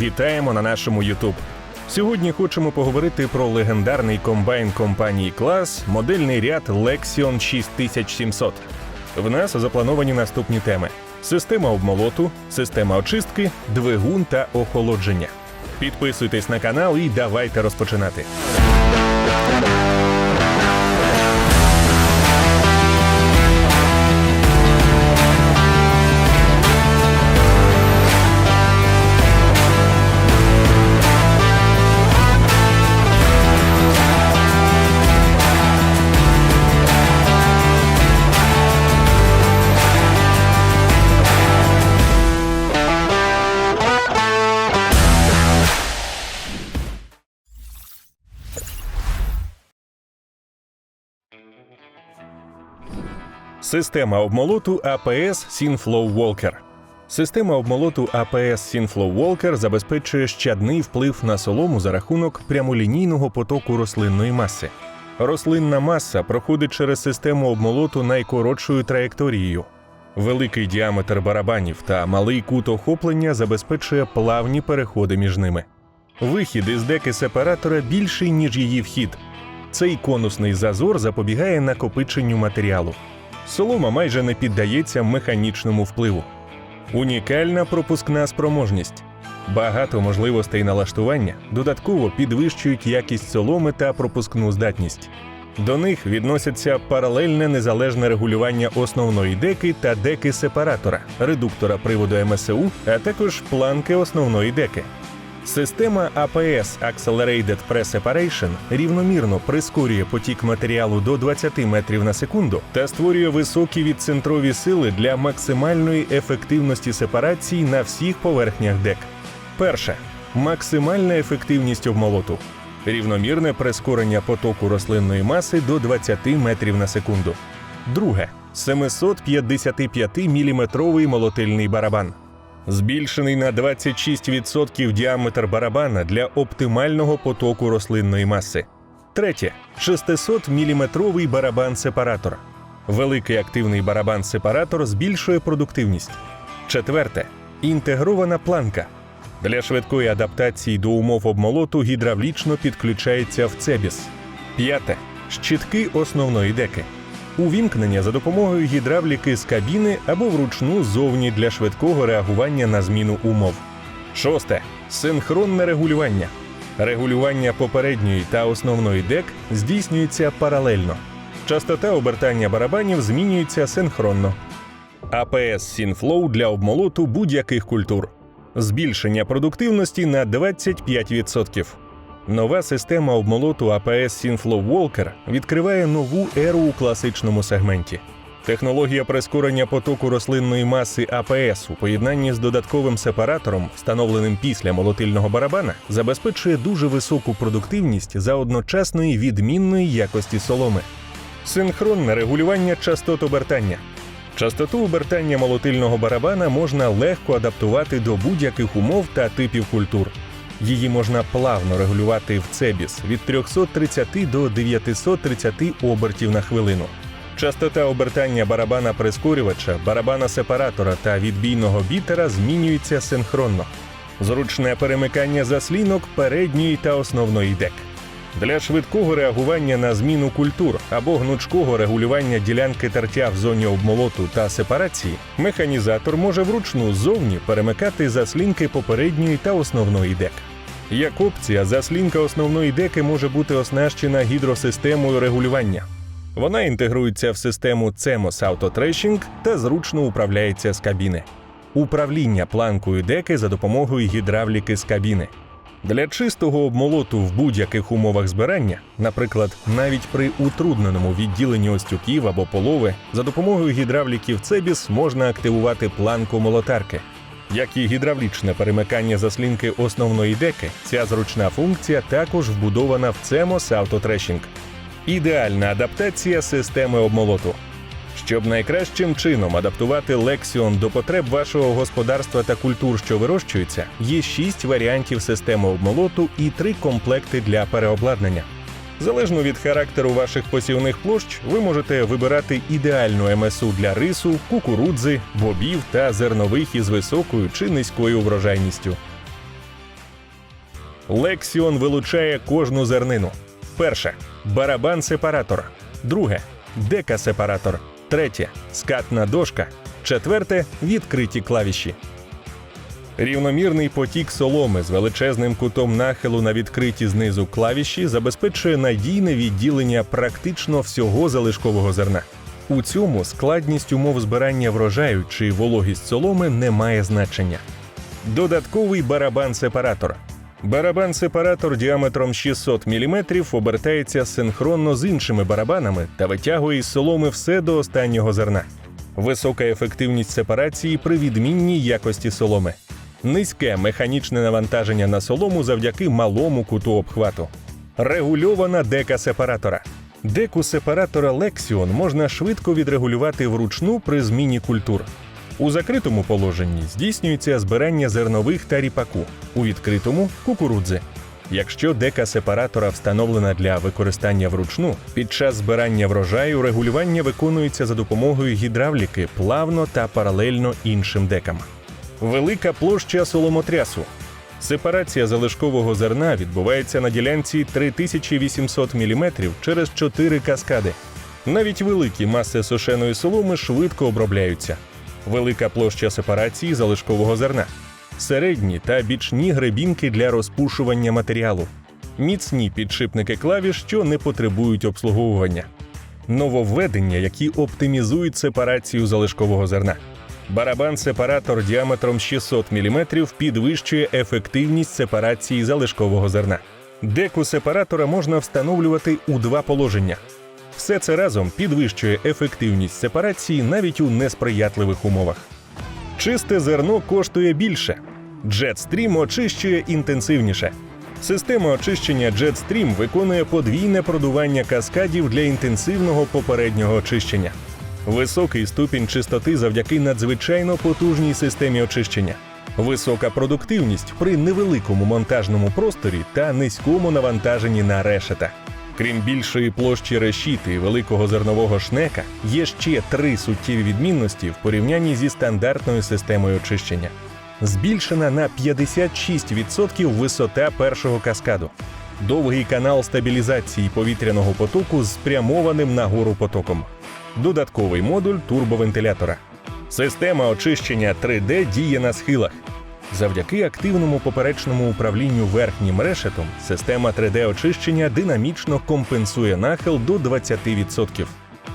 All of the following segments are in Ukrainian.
вітаємо на нашому YouTube. Сьогодні хочемо поговорити про легендарний комбайн компанії Клас, модельний ряд Lexion 6700. В нас заплановані наступні теми: система обмолоту, система очистки, двигун та охолодження. Підписуйтесь на канал і давайте розпочинати. Система обмолоту APS Synflow Walker. Система обмолоту APS Synflow Walker забезпечує щадний вплив на солому за рахунок прямолінійного потоку рослинної маси. Рослинна маса проходить через систему обмолоту найкоротшою траєкторією. Великий діаметр барабанів та малий кут охоплення забезпечує плавні переходи між ними. Вихід із деки сепаратора більший, ніж її вхід. Цей конусний зазор запобігає накопиченню матеріалу. Солома майже не піддається механічному впливу. Унікальна пропускна спроможність. Багато можливостей налаштування додатково підвищують якість соломи та пропускну здатність. До них відносяться паралельне незалежне регулювання основної деки та деки сепаратора, редуктора приводу МСУ, а також планки основної деки. Система APS Accelerated Press Separation рівномірно прискорює потік матеріалу до 20 метрів на секунду та створює високі відцентрові сили для максимальної ефективності сепарації на всіх поверхнях дек. Перше максимальна ефективність обмолоту. Рівномірне прискорення потоку рослинної маси до 20 метрів на секунду. Друге 755 міліметровий молотильний барабан. Збільшений на 26% діаметр барабана для оптимального потоку рослинної маси. Третє 600 міліметровий барабан-сепаратор. Великий активний барабан-сепаратор збільшує продуктивність. Четверте інтегрована планка. Для швидкої адаптації до умов обмолоту гідравлічно підключається в цебіс. П'яте щитки основної деки. Увімкнення за допомогою гідравліки з кабіни або вручну зовні для швидкого реагування на зміну умов. Шосте синхронне регулювання. Регулювання попередньої та основної дек здійснюється паралельно. Частота обертання барабанів змінюється синхронно. APS Synflow для обмолоту будь-яких культур. Збільшення продуктивності на 25%. Нова система обмолоту APS Synflow Walker відкриває нову еру у класичному сегменті. Технологія прискорення потоку рослинної маси АПС у поєднанні з додатковим сепаратором, встановленим після молотильного барабана, забезпечує дуже високу продуктивність за одночасної відмінної якості соломи. Синхронне регулювання частот обертання. Частоту обертання молотильного барабана можна легко адаптувати до будь-яких умов та типів культур. Її можна плавно регулювати в цебіс від 330 до 930 обертів на хвилину. Частота обертання барабана прискорювача, барабана сепаратора та відбійного бітера змінюється синхронно. Зручне перемикання заслінок передньої та основної дек. Для швидкого реагування на зміну культур або гнучкого регулювання ділянки тертя в зоні обмолоту та сепарації, механізатор може вручну ззовні перемикати заслінки попередньої та основної дек. Як опція, заслінка основної деки може бути оснащена гідросистемою регулювання. Вона інтегрується в систему CEMOS Auto Trashing та зручно управляється з кабіни. Управління планкою деки за допомогою гідравліки з кабіни. Для чистого обмолоту в будь-яких умовах збирання, наприклад, навіть при утрудненому відділенні остюків або полови, за допомогою гідравліків Цебіс можна активувати планку молотарки. Як і гідравлічне перемикання заслінки основної деки, ця зручна функція також вбудована в CEMOS Auto Trashing. Ідеальна адаптація системи обмолоту. Щоб найкращим чином адаптувати Lexion до потреб вашого господарства та культур, що вирощуються, є шість варіантів системи обмолоту і три комплекти для переобладнання. Залежно від характеру ваших посівних площ, ви можете вибирати ідеальну МСУ для рису, кукурудзи, бобів та зернових із високою чи низькою врожайністю. Лексіон вилучає кожну зернину. Перше барабан-сепаратор. Друге дека-сепаратор. Третє скатна дошка. Четверте відкриті клавіші. Рівномірний потік соломи з величезним кутом нахилу на відкриті знизу клавіші забезпечує надійне відділення практично всього залишкового зерна. У цьому складність умов збирання врожаю чи вологість соломи не має значення. Додатковий барабан-сепаратор. Барабан-сепаратор діаметром 600 мм обертається синхронно з іншими барабанами та витягує із соломи все до останнього зерна. Висока ефективність сепарації при відмінній якості соломи. Низьке механічне навантаження на солому завдяки малому куту обхвату. Регульована дека сепаратора. Деку сепаратора Lexion можна швидко відрегулювати вручну при зміні культур. У закритому положенні здійснюється збирання зернових та ріпаку, у відкритому кукурудзи. Якщо дека сепаратора встановлена для використання вручну, під час збирання врожаю регулювання виконується за допомогою гідравліки плавно та паралельно іншим декам. Велика площа соломотрясу. Сепарація залишкового зерна відбувається на ділянці 3800 мм через 4 каскади. Навіть великі маси сушеної соломи швидко обробляються. Велика площа сепарації залишкового зерна. Середні та бічні гребінки для розпушування матеріалу. Міцні підшипники клавіш, що не потребують обслуговування. Нововведення, які оптимізують сепарацію залишкового зерна. Барабан-сепаратор діаметром 600 мм підвищує ефективність сепарації залишкового зерна. Деку сепаратора можна встановлювати у два положення. Все це разом підвищує ефективність сепарації навіть у несприятливих умовах. Чисте зерно коштує більше. Jetstream очищує інтенсивніше. Система очищення Jetstream виконує подвійне продування каскадів для інтенсивного попереднього очищення. Високий ступінь чистоти завдяки надзвичайно потужній системі очищення. Висока продуктивність при невеликому монтажному просторі та низькому навантаженні на решета. Крім більшої площі решіти і великого зернового шнека, є ще три суттєві відмінності в порівнянні зі стандартною системою очищення. Збільшена на 56% висота першого каскаду. Довгий канал стабілізації повітряного потоку з спрямованим нагору потоком. Додатковий модуль турбовентилятора. Система очищення 3D діє на схилах. Завдяки активному поперечному управлінню верхнім решетом система 3D-очищення динамічно компенсує нахил до 20%.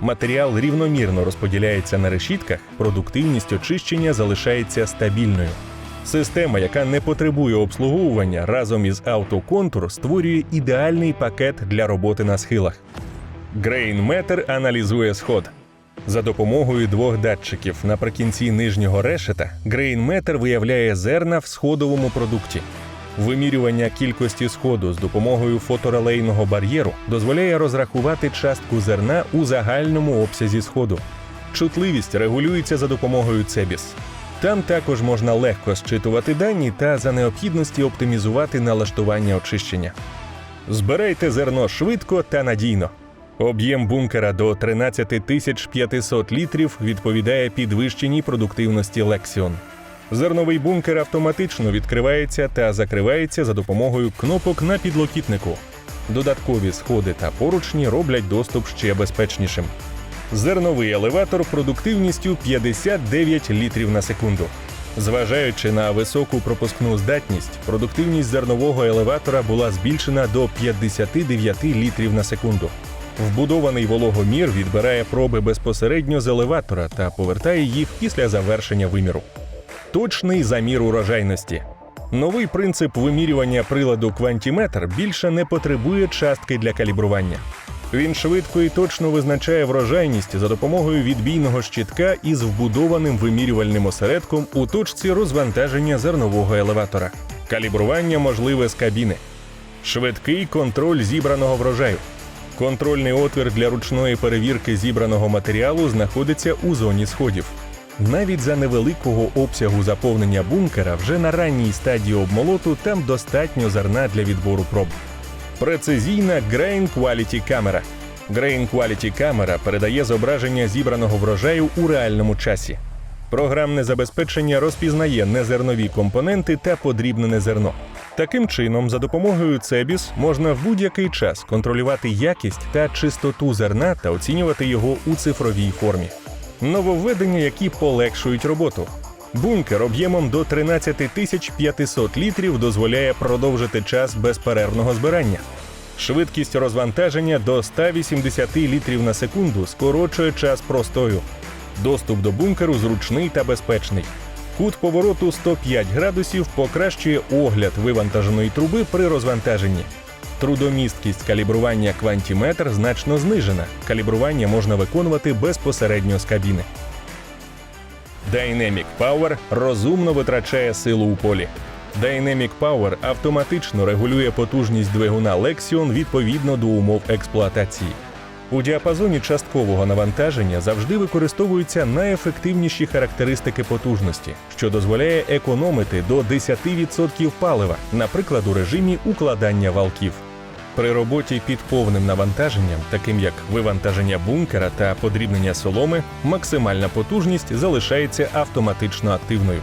Матеріал рівномірно розподіляється на решітках, продуктивність очищення залишається стабільною. Система, яка не потребує обслуговування разом із автоконтур, створює ідеальний пакет для роботи на схилах. Грейнметр аналізує сход. За допомогою двох датчиків наприкінці нижнього решета грейнметр виявляє зерна в сходовому продукті. Вимірювання кількості сходу з допомогою фоторелейного бар'єру дозволяє розрахувати частку зерна у загальному обсязі сходу. Чутливість регулюється за допомогою Цебіс. Там також можна легко зчитувати дані та за необхідності оптимізувати налаштування очищення. Збирайте зерно швидко та надійно. Об'єм бункера до 13 500 літрів відповідає підвищеній продуктивності Lexion. Зерновий бункер автоматично відкривається та закривається за допомогою кнопок на підлокітнику. Додаткові сходи та поручні роблять доступ ще безпечнішим. Зерновий елеватор продуктивністю 59 літрів на секунду. Зважаючи на високу пропускну здатність, продуктивність зернового елеватора була збільшена до 59 літрів на секунду. Вбудований вологомір відбирає проби безпосередньо з елеватора та повертає їх після завершення виміру. Точний замір урожайності. Новий принцип вимірювання приладу квантіметр більше не потребує частки для калібрування. Він швидко і точно визначає врожайність за допомогою відбійного щитка із вбудованим вимірювальним осередком у точці розвантаження зернового елеватора. Калібрування можливе з кабіни. Швидкий контроль зібраного врожаю. Контрольний отвір для ручної перевірки зібраного матеріалу знаходиться у зоні сходів. Навіть за невеликого обсягу заповнення бункера вже на ранній стадії обмолоту там достатньо зерна для відбору проб. Прецизійна Grain Quality камера. Grain Quality камера передає зображення зібраного врожаю у реальному часі. Програмне забезпечення розпізнає незернові компоненти та подрібнене зерно. Таким чином, за допомогою Цебіс можна в будь-який час контролювати якість та чистоту зерна та оцінювати його у цифровій формі. Нововведення, які полегшують роботу. Бункер об'ємом до 13 тисяч 500 літрів дозволяє продовжити час безперервного збирання. Швидкість розвантаження до 180 літрів на секунду скорочує час простою. Доступ до бункеру зручний та безпечний. Кут повороту 105 градусів покращує огляд вивантаженої труби при розвантаженні. Трудомісткість калібрування квантіметр значно знижена. Калібрування можна виконувати безпосередньо з кабіни. Dynamic Power розумно витрачає силу у полі. Dynamic Power автоматично регулює потужність двигуна Lexion відповідно до умов експлуатації. У діапазоні часткового навантаження завжди використовуються найефективніші характеристики потужності, що дозволяє економити до 10% палива, наприклад, у режимі укладання валків. При роботі під повним навантаженням, таким як вивантаження бункера та подрібнення соломи, максимальна потужність залишається автоматично активною.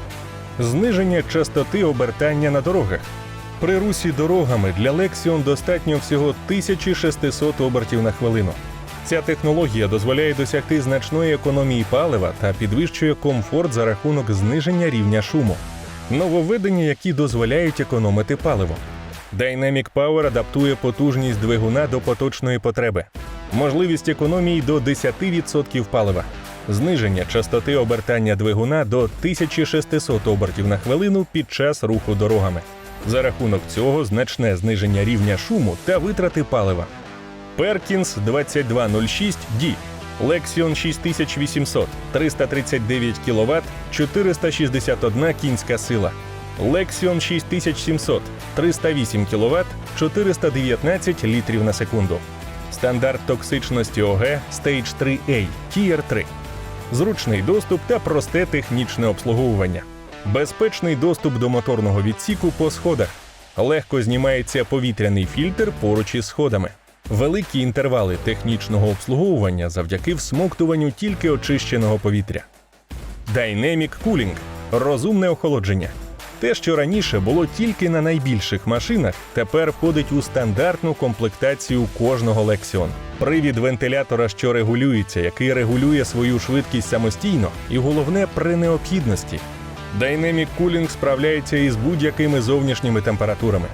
Зниження частоти обертання на дорогах. При русі дорогами для Lexion достатньо всього 1600 обертів на хвилину. Ця технологія дозволяє досягти значної економії палива та підвищує комфорт за рахунок зниження рівня шуму. Нововведення, які дозволяють економити паливо. Dynamic Power адаптує потужність двигуна до поточної потреби. Можливість економії до 10% палива. Зниження частоти обертання двигуна до 1600 обертів на хвилину під час руху дорогами. За рахунок цього значне зниження рівня шуму та витрати палива. Perkins 2206D Lexion 6800 339 кВт 461 кінська сила. Lexion 6700 308 кВт 419 літрів на секунду. Стандарт токсичності ОГ Stage 3A Tier 3. Зручний доступ та просте технічне обслуговування. Безпечний доступ до моторного відсіку по сходах. Легко знімається повітряний фільтр поруч із сходами. Великі інтервали технічного обслуговування завдяки всмоктуванню тільки очищеного повітря. Dynamic Cooling – розумне охолодження. Те, що раніше було тільки на найбільших машинах, тепер входить у стандартну комплектацію кожного Lexion. Привід вентилятора, що регулюється, який регулює свою швидкість самостійно, і головне при необхідності. Dynamic Cooling справляється із будь-якими зовнішніми температурами.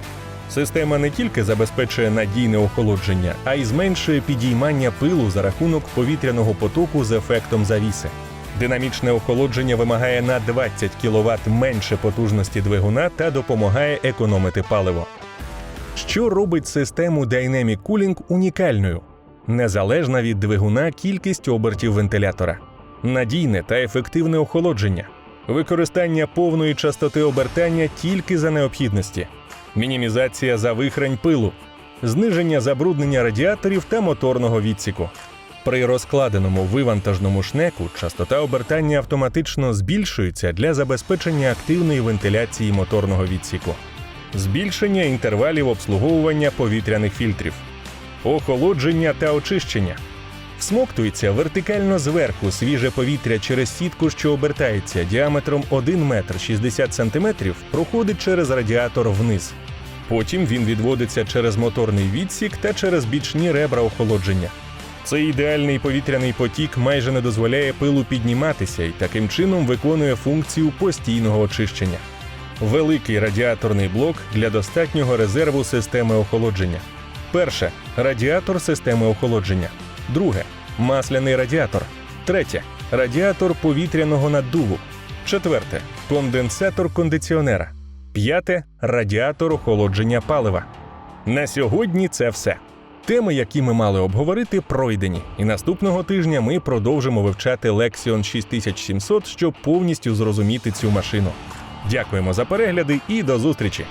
Система не тільки забезпечує надійне охолодження, а й зменшує підіймання пилу за рахунок повітряного потоку з ефектом завіси. Динамічне охолодження вимагає на 20 кВт менше потужності двигуна та допомагає економити паливо. Що робить систему Dynamic Cooling унікальною? Незалежна від двигуна кількість обертів вентилятора, надійне та ефективне охолодження, використання повної частоти обертання тільки за необхідності, мінімізація завихрень пилу, зниження забруднення радіаторів та моторного відсіку. При розкладеному вивантажному шнеку частота обертання автоматично збільшується для забезпечення активної вентиляції моторного відсіку, збільшення інтервалів обслуговування повітряних фільтрів, охолодження та очищення. Всмоктується вертикально зверху свіже повітря через сітку, що обертається діаметром 1 метр 60 сантиметрів, проходить через радіатор вниз. Потім він відводиться через моторний відсік та через бічні ребра охолодження. Цей ідеальний повітряний потік майже не дозволяє пилу підніматися і таким чином виконує функцію постійного очищення. Великий радіаторний блок для достатнього резерву системи охолодження. Перше радіатор системи охолодження. Друге масляний радіатор. Третє радіатор повітряного наддуву. Четверте конденсатор кондиціонера. П'яте радіатор охолодження палива. На сьогодні це все. Теми, які ми мали обговорити, пройдені, і наступного тижня ми продовжимо вивчати Lexion 6700, щоб повністю зрозуміти цю машину. Дякуємо за перегляди і до зустрічі!